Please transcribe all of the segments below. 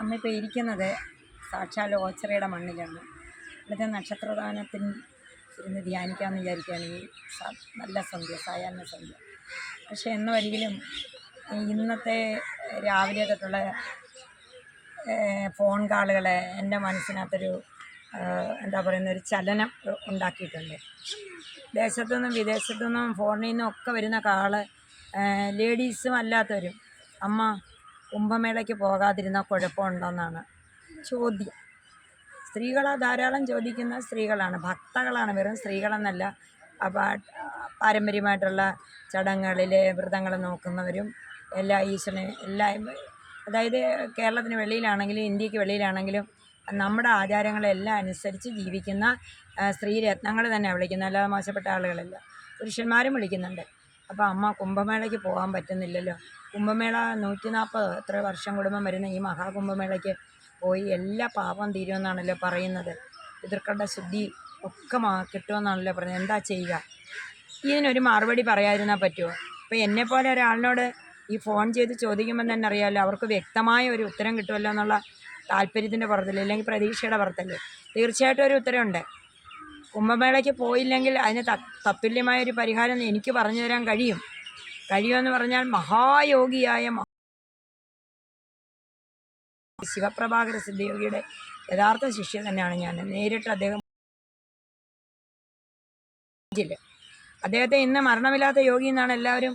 അമ്മ ഇപ്പോൾ ഇരിക്കുന്നത് സാക്ഷാൽ ഓച്ചറയുടെ മണ്ണിലാണ്. ഇവിടുത്തെ നക്ഷത്രദാനത്തിൽ ഇരുന്ന് ധ്യാനിക്കാമെന്ന് വിചാരിക്കുകയാണ് ഈ നല്ല സന്ധ്യ സായാഹ്ന സന്ധ്യ. പക്ഷേ എന്നൊരിക്കലും ഇന്നത്തെ രാവിലെ തൊട്ടുള്ള ഫോൺ കാളുകൾ എന്റെ മനസ്സിനകത്തൊരു എന്താ പറയുന്ന ഒരു ചലനം ഉണ്ടാക്കിയിട്ടുണ്ട്. ദേശത്തു നിന്നും വിദേശത്തു നിന്നും ഫോണിൽ നിന്നും ഒക്കെ വരുന്ന കാൾ ലേഡീസും അല്ലാത്തവരും അമ്മ കുംഭമേളയ്ക്ക് പോകാതിരുന്ന കുഴപ്പമുണ്ടോയെന്നാണ് ചോദ്യം. സ്ത്രീകളെ ധാരാളം ചോദിക്കുന്ന സ്ത്രീകളാണ്. ഭക്തകളാണ്. വെറും സ്ത്രീകളെന്നല്ല. അപ്പോൾ പാരമ്പര്യമായിട്ടുള്ള ചടങ്ങുകളിലെ വ്രതങ്ങൾ നോക്കുന്നവരും എല്ലാ ഈശ്വരനെ എല്ലാ അതായത് കേരളത്തിന് വെളിയിലാണെങ്കിലും ഇന്ത്യയ്ക്ക് വെളിയിലാണെങ്കിലും നമ്മുടെ ആചാരങ്ങളെല്ലാം അനുസരിച്ച് ജീവിക്കുന്ന സ്ത്രീരത്നങ്ങൾ തന്നെ വിളിക്കുന്നത് അല്ലാതെ മോശപ്പെട്ട ആളുകളല്ല. പുരുഷന്മാരും വിളിക്കുന്നുണ്ട്. അപ്പോൾ അമ്മ കുംഭമേളയ്ക്ക് പോകാൻ പറ്റുന്നില്ലല്ലോ. കുംഭമേള നൂറ്റി നാൽപ്പത് എത്ര വർഷം കൂടുമ്പം വരുന്ന ഈ മഹാകുംഭമേളയ്ക്ക് പോയി എല്ലാ പാപം തീരുമെന്നാണല്ലോ പറയുന്നത്. പിതൃക്കളുടെ ശുദ്ധി ഒക്കെ കിട്ടുമെന്നാണല്ലോ പറയുന്നത്. എന്താ ചെയ്യുക? ഇതിനൊരു മറുപടി പറയാതിരുന്നാൽ പറ്റുമോ ഇപ്പോൾ എന്നെപ്പോലെ ഒരാളിനോട് ഈ ഫോൺ ചെയ്ത് ചോദിക്കുമ്പോൾ തന്നെ അറിയാമല്ലോ അവർക്ക് വ്യക്തമായ ഒരു ഉത്തരം കിട്ടുമല്ലോ എന്നുള്ള താല്പര്യത്തിന്റെ പുറത്തല്ലേ അല്ലെങ്കിൽ പ്രതീക്ഷയുടെ പുറത്തല്ലേ? തീർച്ചയായിട്ടും ഒരു ഉത്തരമുണ്ട്. കുംഭമേളയ്ക്ക് പോയില്ലെങ്കിൽ അതിന് ത തത്തുല്യമായ ഒരു പരിഹാരം എനിക്ക് പറഞ്ഞു തരാൻ കഴിയും. കഴിയുമെന്ന് പറഞ്ഞാൽ മഹായോഗിയായ ശിവപ്രഭാകര സിദ്ധയോഗിയുടെ യഥാർത്ഥ ശിഷ്യ തന്നെയാണ് ഞാൻ. നേരിട്ട് അദ്ദേഹം അദ്ദേഹത്തെ ഇന്ന് മരണമില്ലാത്ത യോഗി എന്നാണ് എല്ലാവരും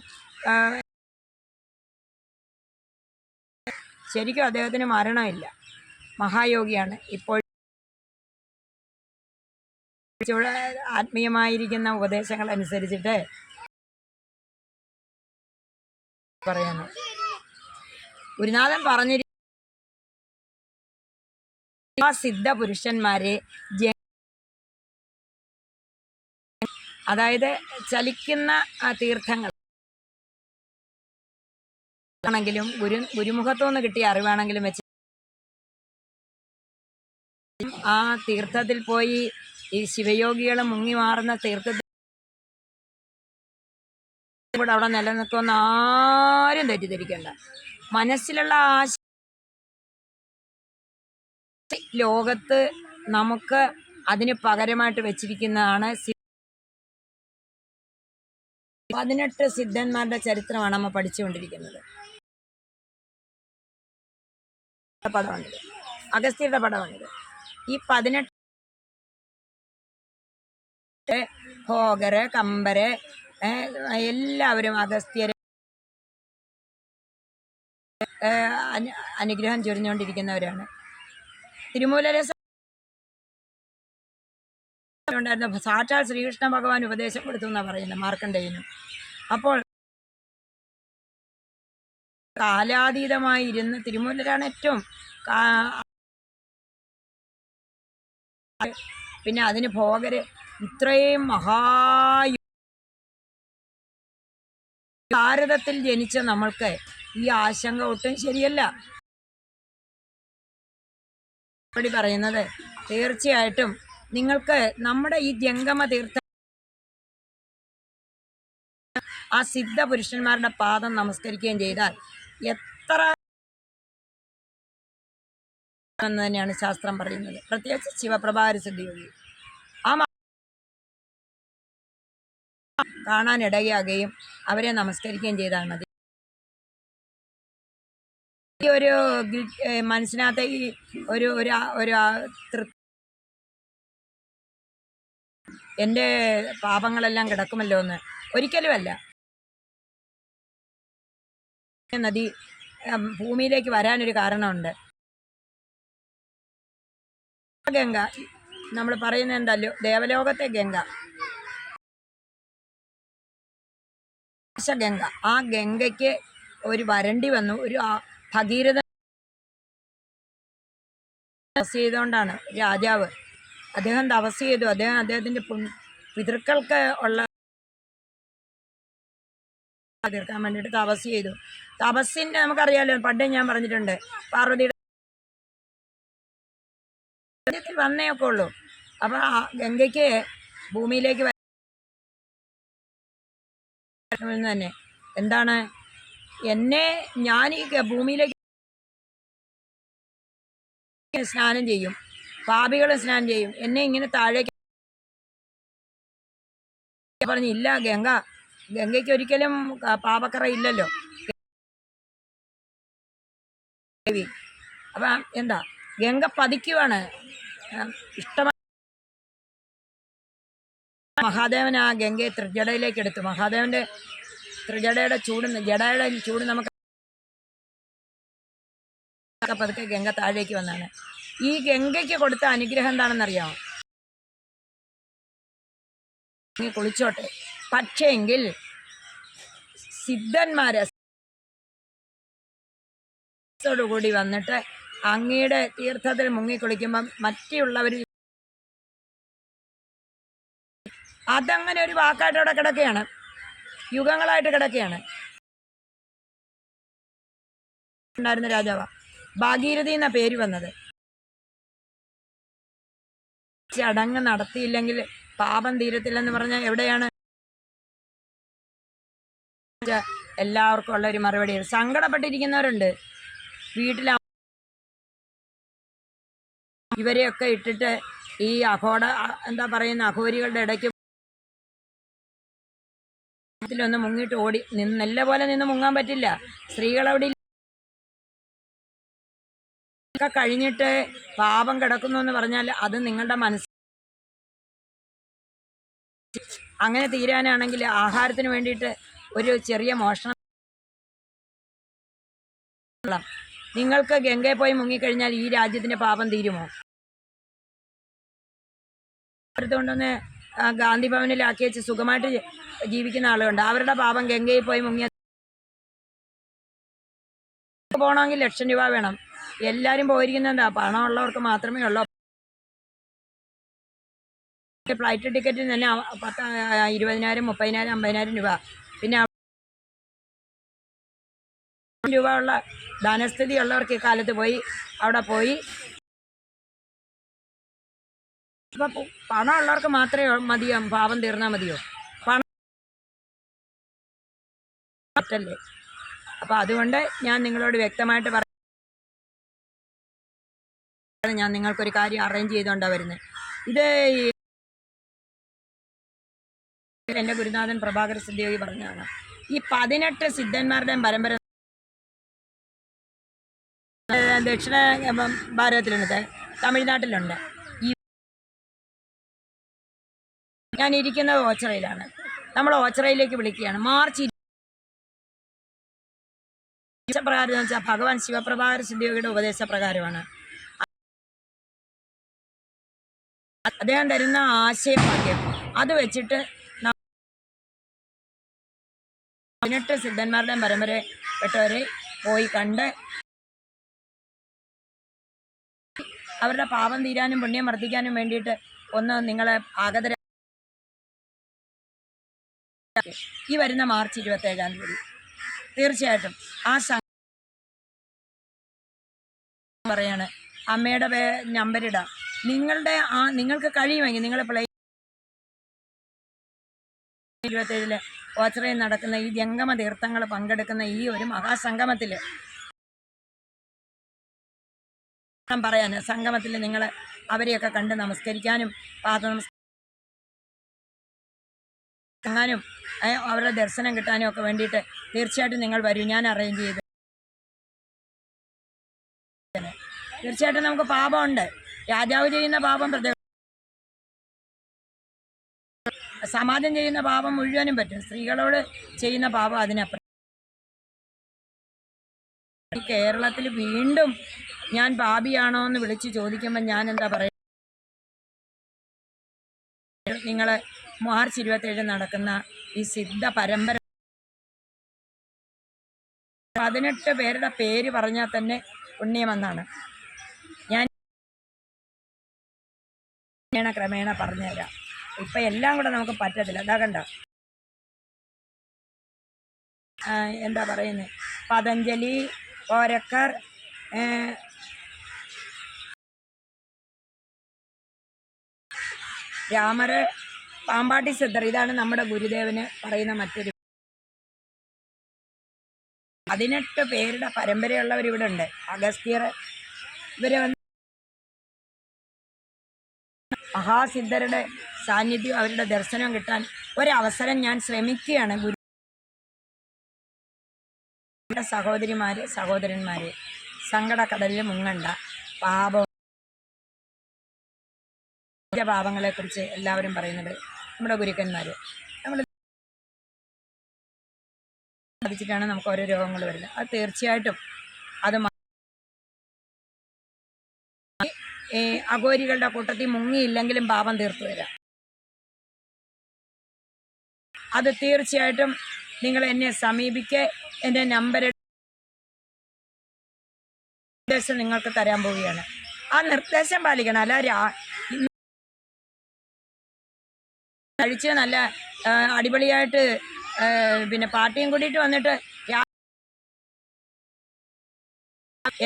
ശരിക്കും അദ്ദേഹത്തിന് മരണമില്ല. മഹായോഗിയാണ്. ഇപ്പോൾ ആത്മീയമായിരിക്കുന്ന ഉപദേശങ്ങൾ അനുസരിച്ചിട്ട് പറയുന്നു. ഗുരുനാഥൻ പറഞ്ഞിരി ആ സിദ്ധ പുരുഷന്മാരെ അതായത് ചലിക്കുന്ന തീർത്ഥങ്ങൾ ആണെങ്കിലും ഗുരു ഗുരുമുഖത്തു നിന്ന് കിട്ടിയ അറിവാണെങ്കിലും വെച്ച് ആ തീർത്ഥത്തിൽ പോയി ഈ ശിവയോഗികൾ മുങ്ങി മാറുന്ന തീർത്ഥത്തിൽ കൂടെ അവിടെ നിലനിൽക്കുമെന്ന് ആരും തെറ്റിദ്ധരിക്കേണ്ട. മനസ്സിലുള്ള ആശ ലോകത്ത് നമുക്ക് അതിന് പകരമായിട്ട് വെച്ചിരിക്കുന്നതാണ് പതിനെട്ട് സിദ്ധന്മാരുടെ ചരിത്രമാണ് നമ്മൾ പഠിച്ചുകൊണ്ടിരിക്കുന്നത്. പടമാണിത്. അഗസ്ത്യരുടെ പടമാണിത്. ഈ പതിനെട്ട് ഭോഗര് കമ്പര് എല്ലാവരും അഗസ്ത്യര് അനുഗ്രഹം ചൊരിഞ്ഞുകൊണ്ടിരിക്കുന്നവരാണ് തിരുമൂലരെ ഉണ്ടായിരുന്ന സാക്ഷാൽ ശ്രീകൃഷ്ണ ഭഗവാൻ ഉപദേശം കൊടുത്തു എന്നാണ് പറയുന്നത് മാർക്കണ്ഡേയനും. അപ്പോൾ കാലാതീതമായി ഇരുന്ന് തിരുമൂലരാണ് ഏറ്റവും പിന്നെ അതിന് ഭോഗര് ഇത്രയും മഹായു ഭാരതത്തിൽ ജനിച്ച നമ്മൾക്ക് ഈ ആശങ്ക ഒട്ടും ശരിയല്ല. മറുപടി പറയുന്നത് തീർച്ചയായിട്ടും നിങ്ങൾക്ക് നമ്മുടെ ഈ ജംഗമ തീർത്ഥ ആ സിദ്ധ പുരുഷന്മാരുടെ പാദം നമസ്കരിക്കുകയും ചെയ്താൽ എത്ര എന്ന് തന്നെയാണ് ശാസ്ത്രം പറയുന്നത്. പ്രത്യേകിച്ച് ശിവപ്രഭാരി സിദ്ധിയോഗി കാണാനിടയാകുകയും അവരെ നമസ്കരിക്കുകയും ചെയ്താൽ മതി. ഒരു മനസ്സിനകത്ത് ഈ ഒരു ഒരു ഒരു എന്റെ പാപങ്ങളെല്ലാം കിടക്കുമല്ലോ എന്ന് ഒരിക്കലുമല്ല നദി ഭൂമിയിലേക്ക് വരാനൊരു കാരണമുണ്ട്. ഗംഗ നമ്മൾ പറയുന്നത് എന്തല്ലോ ദേവലോകത്തെ ഗംഗ. ഗംഗ ആ ഗംഗയ്ക്ക് ഒരു വരണ്ടി വന്നു. ഒരു ഭഗീരഥ തപസ് ചെയ്തുകൊണ്ടാണ് രാജാവ് അദ്ദേഹം തപസ് ചെയ്തു. അദ്ദേഹം അദ്ദേഹത്തിന്റെ പിതൃക്കൾക്ക് ഉള്ള തീർക്കാൻ വേണ്ടിയിട്ട് തപസ് ചെയ്തു. തപസ്സിന്റെ നമുക്കറിയാലോ പണ്ടേ ഞാൻ പറഞ്ഞിട്ടുണ്ട് പാർവതിയുടെ വന്നേ വന്നേയൊക്കെ ഉള്ളൂ അപ്പം ആ ഗംഗയ്ക്ക് ഭൂമിയിലേക്ക് വരുന്നത് തന്നെ. എന്താണ്? എന്നെ ഞാൻ ഈ ഭൂമിയിലേക്ക് സ്നാനം ചെയ്യും. പാപികളെ സ്നാനം ചെയ്യും. എന്നെ ഇങ്ങനെ താഴേക്ക് പറഞ്ഞില്ല ഗംഗ ഗംഗയ്ക്ക് ഒരിക്കലും പാപക്കറ ഇല്ലല്ലോ. അപ്പം എന്താ? ഗംഗ പതിക്കുവാണ്. ആ, ഇഷ്ടമായ മഹാദേവൻ ആ ഗംഗയെ ത്രിജടയിലേക്ക് എടുത്തു. മഹാദേവന്റെ ത്രിജടയുടെ ചൂട് ജടയുടെ ചൂട് നമുക്ക് പതുക്കെ ഗംഗ താഴേക്ക് വന്നാണ്. ഈ ഗംഗയ്ക്ക് കൊടുത്ത അനുഗ്രഹം എന്താണെന്നറിയാമോ കുളിച്ചോട്ടെ. പക്ഷേങ്കിൽ സിദ്ധന്മാരെ കൂടി വന്നിട്ട് അങ്ങയുടെ തീർത്ഥത്തിൽ മുങ്ങിക്കുളിക്കുമ്പം മറ്റുള്ളവർ അതങ്ങനെ ഒരു വാക്കായിട്ട് അവിടെ കിടക്കുകയാണ്. യുഗങ്ങളായിട്ട് കിടക്കുകയാണ്. ഉണ്ടായിരുന്ന രാജാവ. ഭാഗീരഥി എന്ന പേര് വന്നത്. ചടങ്ങ് നടത്തിയില്ലെങ്കിൽ പാപം തീരത്തില്ലെന്ന് പറഞ്ഞാൽ എവിടെയാണ്? എല്ലാവർക്കും ഉള്ള ഒരു മറുപടി. സങ്കടപ്പെട്ടിരിക്കുന്നവരുണ്ട്. വീട്ടിൽ ഇവരെയൊക്കെ ഇട്ടിട്ട് ഈ അഘോട എന്താ പറയുന്ന അഘോരികളുടെ ഇടയ്ക്ക് ത്തിലൊന്ന് മുങ്ങിയിട്ട് ഓടി. നിന്ന് നല്ല പോലെ നിന്ന് മുങ്ങാൻ പറ്റില്ല. സ്ത്രീകൾ അവിടെ ഒക്കെ കഴിഞ്ഞിട്ട് പാപം കിടക്കുന്നു എന്ന് പറഞ്ഞാൽ അത് നിങ്ങളുടെ മനസ്സ് അങ്ങനെ തീരാനാണെങ്കിൽ ആഹാരത്തിന് വേണ്ടിയിട്ട് ഒരു ചെറിയ മോഷണം. നിങ്ങൾക്ക് ഗംഗയിൽ പോയി മുങ്ങിക്കഴിഞ്ഞാൽ ഈ രാജ്യത്തിന്റെ പാപം തീരുമോ? അടുത്തുകൊണ്ടൊന്ന് ഗാന്ധി ഭവനിലാക്കി വെച്ച് സുഖമായിട്ട് ജീവിക്കുന്ന ആളുകളുണ്ട്. അവരുടെ പാപം ഗംഗയിൽ പോയി മുങ്ങിയ പോകണമെങ്കിൽ ലക്ഷം രൂപ വേണം. എല്ലാവരും പോയിരിക്കുന്നത് എന്താ പണമുള്ളവർക്ക് മാത്രമേ ഉള്ളൂ. ഫ്ലൈറ്റ് ടിക്കറ്റിന് തന്നെ പത്ത് ഇരുപതിനായിരം മുപ്പതിനായിരം അമ്പതിനായിരം രൂപ. പിന്നെ രൂപ ഉള്ള ധനസ്ഥിതി ഉള്ളവർക്ക് ഈ കാലത്ത് പോയി അവിടെ പോയി ഇപ്പൊ പണം ഉള്ളവർക്ക് മാത്രമേ മതിയോ? പാവം തീർന്നാൽ മതിയോ? പണം പറ്റല്ലേ? അപ്പൊ അതുകൊണ്ട് ഞാൻ നിങ്ങളോട് വ്യക്തമായിട്ട് പറ ഞാൻ നിങ്ങൾക്കൊരു കാര്യം അറേഞ്ച് ചെയ്തുകൊണ്ടാണ് വരുന്നത് ഇത് എന്റെ ഗുരുനാഥൻ പ്രഭാകര സിദ്ധിയോഗി പറഞ്ഞതാണ്. ഈ പതിനെട്ട് സിദ്ധന്മാരുടെയും പരമ്പര ദക്ഷിണ ഭാരതത്തിലുണ്ട് തമിഴ്നാട്ടിലുണ്ട്. ഞാൻ ഇരിക്കുന്നത് ഓച്ചറയിലാണ്. നമ്മൾ ഓച്ചറയിലേക്ക് വിളിക്കുകയാണ്. മാർച്ച് പ്രകാരം എന്ന് വെച്ചാൽ ഭഗവാൻ ശിവപ്രഭാകർ സിദ്ധിയോഗിയുടെ ഉപദേശപ്രകാരമാണ്. അദ്ദേഹം തരുന്ന ആശയവാക്യം അത് വെച്ചിട്ട് പതിനെട്ട് സിദ്ധന്മാരുടെ പരമ്പര പെട്ടവരെ പോയി കണ്ട് അവരുടെ പാപം തീരാനും പുണ്യം വർദ്ധിക്കാനും വേണ്ടിയിട്ട് ഒന്ന് നിങ്ങളെ ആഗതര ഈ വരുന്ന മാർച്ച് ഇരുപത്തേഴാം തീയതി. തീർച്ചയായിട്ടും ആ പറയാണ് അമ്മയുടെ പേ നമ്പരിടാം നിങ്ങളുടെ ആ നിങ്ങൾക്ക് കഴിയുമെങ്കിൽ നിങ്ങൾ പ്ലേ ഇരുപത്തേഴിൽ ഓച്ചറയിൽ നടക്കുന്ന ഈ ജംഗമ തീർത്ഥങ്ങൾ പങ്കെടുക്കുന്ന ഈ ഒരു മഹാസംഗമത്തിൽ പറയാൻ സംഗമത്തിൽ നിങ്ങൾ അവരെയൊക്കെ കണ്ട് നമസ്കരിക്കാനും പാദ നമസ്കാരം അവരുടെ ദർശനം കിട്ടാനും ഒക്കെ വേണ്ടിയിട്ട് തീർച്ചയായിട്ടും നിങ്ങൾ വരും. ഞാൻ അറേഞ്ച് ചെയ്ത് തീർച്ചയായിട്ടും നമുക്ക് പാപമുണ്ട്. രാജാവ് ചെയ്യുന്ന പാപം പ്രത്യേക സമാജം ചെയ്യുന്ന പാപം മുഴുവനും പറ്റും. സ്ത്രീകളോട് ചെയ്യുന്ന പാപം അതിനപ്പുറം. കേരളത്തിൽ വീണ്ടും ഞാൻ പാപിയാണോ എന്ന് വിളിച്ച് ചോദിക്കുമ്പോൾ ഞാൻ എന്താ പറയുക നിങ്ങൾ മാർച്ച് ഇരുപത്തേഴ് നടക്കുന്ന ഈ സിദ്ധ പരമ്പര പതിനെട്ട് പേരുടെ പേര് പറഞ്ഞാൽ തന്നെ പുണ്യമെന്നാണ്. ഞാൻ ക്രമേണ ക്രമേണ പറഞ്ഞുതരാം. ഇപ്പൊ എല്ലാം കൂടെ നമുക്ക് പറ്റത്തില്ല. അതാ കണ്ട? എന്താ പറയുന്നത് പതഞ്ജലി ഓരക്കർ രാമര രാമര് പാമ്പാട്ടി സിദ്ധർ. ഇതാണ് നമ്മുടെ ഗുരുദേവന് പറയുന്ന മറ്റൊരു പതിനെട്ട് പേരുടെ പരമ്പരയുള്ളവർ ഇവിടെ ഉണ്ട്. അഗസ്ത്യർ ഇവരെ വന്ന് മഹാസിദ്ധരുടെ സാന്നിധ്യം അവരുടെ ദർശനം കിട്ടാൻ ഒരവസരം ഞാൻ ശ്രമിക്കുകയാണ്. ഗുരു സഹോദരിമാരെ സഹോദരന്മാര് സങ്കടക്കടലിൽ മുങ്ങണ്ട. പാപം പാപങ്ങളെക്കുറിച്ച് എല്ലാവരും പറയുന്നത് നമ്മുടെ ഗുരുക്കന്മാർ നമ്മൾ ബാധിച്ചിട്ടാണ് നമുക്ക് ഓരോ രോഗങ്ങൾ വരുന്നത്. അത് തീർച്ചയായിട്ടും അത് അഗോരികളുടെ കൂട്ടത്തിൽ മുങ്ങിയില്ലെങ്കിലും പാപം തീർത്തു തരാം. അത് തീർച്ചയായിട്ടും നിങ്ങൾ എന്നെ സമീപിക്ക്. എന്റെ നമ്പർ നിർദ്ദേശം നിങ്ങൾക്ക് തരാൻ പോവുകയാണ്. ആ നിർദ്ദേശം പാലിക്കണം. അല്ല കഴിച്ച് നല്ല അടിപൊളിയായിട്ട് പിന്നെ പാർട്ടിയും കൂടിയിട്ട് വന്നിട്ട്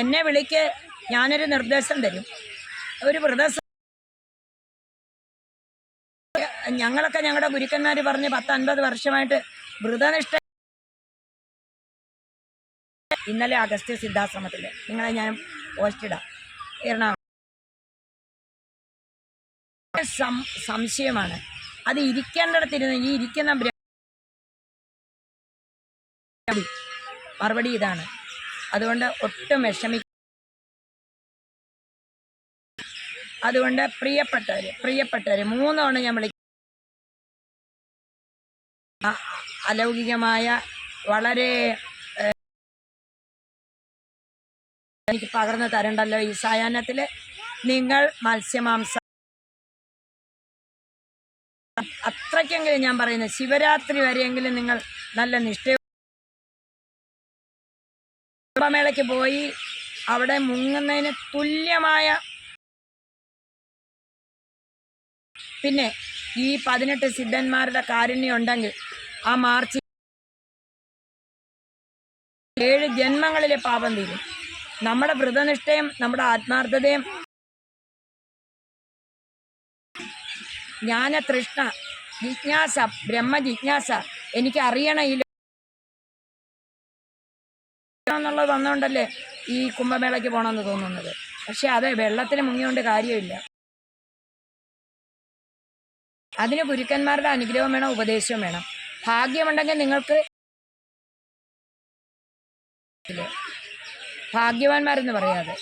എന്നെ വിളിക്ക് ഞാനൊരു നിർദ്ദേശം തരും. ഒരു വ്രതം ഞങ്ങളൊക്കെ ഞങ്ങളുടെ ഗുരുക്കന്മാർ പറഞ്ഞ് പത്ത് അൻപത് വർഷമായിട്ട് വ്രതനിഷ്ഠ ഇന്നലെ അഗസ്ത്യ സിദ്ധാശ്രമത്തിൽ നിങ്ങളെ ഞാൻ പോസ്റ്റിടാം. എറണാകുളം സംശയമാണ്. അത് ഇരിക്കേണ്ടിടത്തിരുന്ന് ഈ ഇരിക്കുന്ന മറുപടി ഇതാണ്. അതുകൊണ്ട് ഒട്ടും വിഷമി അതുകൊണ്ട് പ്രിയപ്പെട്ടവര് പ്രിയപ്പെട്ടവര് മൂന്നോണ് ഞാൻ വിളിക്കും അലൗകികമായ വളരെ എനിക്ക് പകർന്നു തരണ്ടല്ലോ ഈ സായാഹ്നത്തിൽ. നിങ്ങൾ മത്സ്യമാംസം അത്രയ്ക്കെങ്കിലും ഞാൻ പറയുന്നത് ശിവരാത്രി വരെയെങ്കിലും നിങ്ങൾ നല്ല നിഷ്ഠ കുംഭമേളയ്ക്ക് പോയി അവിടെ മുങ്ങുന്നതിന് തുല്യമായ പിന്നെ ഈ പതിനെട്ട് സിദ്ധന്മാരുടെ കാരുണ്യം ഉണ്ടെങ്കിൽ ആ മാർച്ച് ഏഴ് ജന്മങ്ങളിലെ പാപം തീരും. നമ്മുടെ വ്രതനിഷ്ഠയും നമ്മുടെ ആത്മാർത്ഥതയും ജ്ഞാന തൃഷ്ണ ജിജ്ഞാസ ബ്രഹ്മ ജിജ്ഞാസ എനിക്ക് അറിയണം ഈ ലോ- എന്നുള്ളത് വന്നുകൊണ്ടല്ലേ ഈ കുംഭമേളയ്ക്ക് പോകണമെന്ന് തോന്നുന്നത്. പക്ഷെ അത് വെള്ളത്തിന് മുങ്ങിയോണ്ട് കാര്യമില്ല. അതിന് ഗുരുക്കന്മാരുടെ അനുഗ്രഹം വേണം ഉപദേശവും വേണം. ഭാഗ്യമുണ്ടെങ്കിൽ നിങ്ങൾക്ക് ഭാഗ്യവാന്മാരെന്ന് പറയാതെ.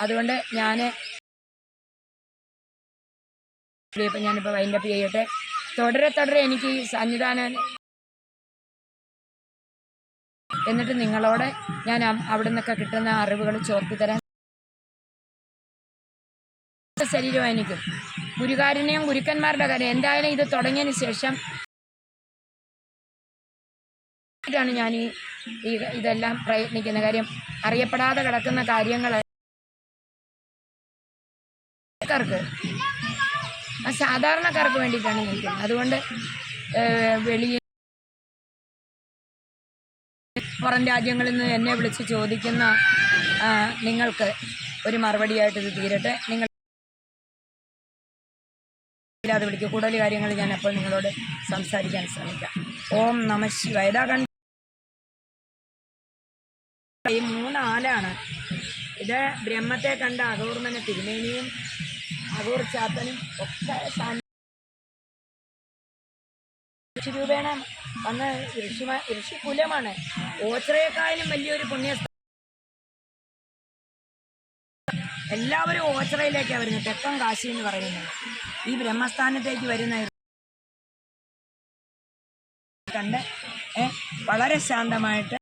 അതുകൊണ്ട് ഞാൻ ഇപ്പം ഞാനിപ്പോൾ വൈൻഡപ്പ് ചെയ്യട്ടെ. തുടരെ തുടരെ എനിക്ക് ഈ സന്നിധാനം എന്നിട്ട് നിങ്ങളോട് ഞാൻ അവിടെ നിന്നൊക്കെ കിട്ടുന്ന അറിവുകൾ ചോർത്തി തരാൻ. എനിക്ക്. ഗുരുകാരുണ്യം ഗുരുക്കന്മാരുടെ കാര്യം. എന്തായാലും ഇത് തുടങ്ങിയതിന് ശേഷം ാണ് ഞാൻ ഈ ഇതെല്ലാം പ്രയത്നിക്കുന്ന കാര്യം. അറിയപ്പെടാതെ കിടക്കുന്ന കാര്യങ്ങൾ ആ സാധാരണക്കാർക്ക് വേണ്ടിയിട്ടാണ് നിൽക്കുന്നത് അതുകൊണ്ട് വെളിയിൽ പുറം രാജ്യങ്ങളിൽ നിന്ന് എന്നെ വിളിച്ച് ചോദിക്കുന്ന നിങ്ങൾക്ക് ഒരു മറുപടിയായിട്ട് ഇത് തീരട്ടെ. നിങ്ങൾ അത് വിളിക്കും കൂടുതൽ കാര്യങ്ങൾ ഞാൻ അപ്പോൾ നിങ്ങളോട് സംസാരിക്കാൻ ശ്രമിക്കാം. ഓം നമ ശിവായ. ഇതാ ഈ മൂന്നാലാണ്. ഇത് ബ്രഹ്മത്തെ കണ്ട അകൂർമന തിരുമേനിയും അകൂർ ചാത്തനും ഒക്കെ സാന്നി- ഋഷിരൂപേണ വന്ന് ഋഷിമ ഋഷികുലമാണ്. ഓച്ചറയെക്കാളും വലിയൊരു പുണ്യ എല്ലാവരും ഓച്ചറയിലേക്കാണ് വരുന്നത് തെക്കൻ കാശി എന്ന് പറയുന്നത്. ഈ ബ്രഹ്മസ്ഥാനത്തേക്ക് വരുന്ന കണ്ട് വളരെ ശാന്തമായിട്ട്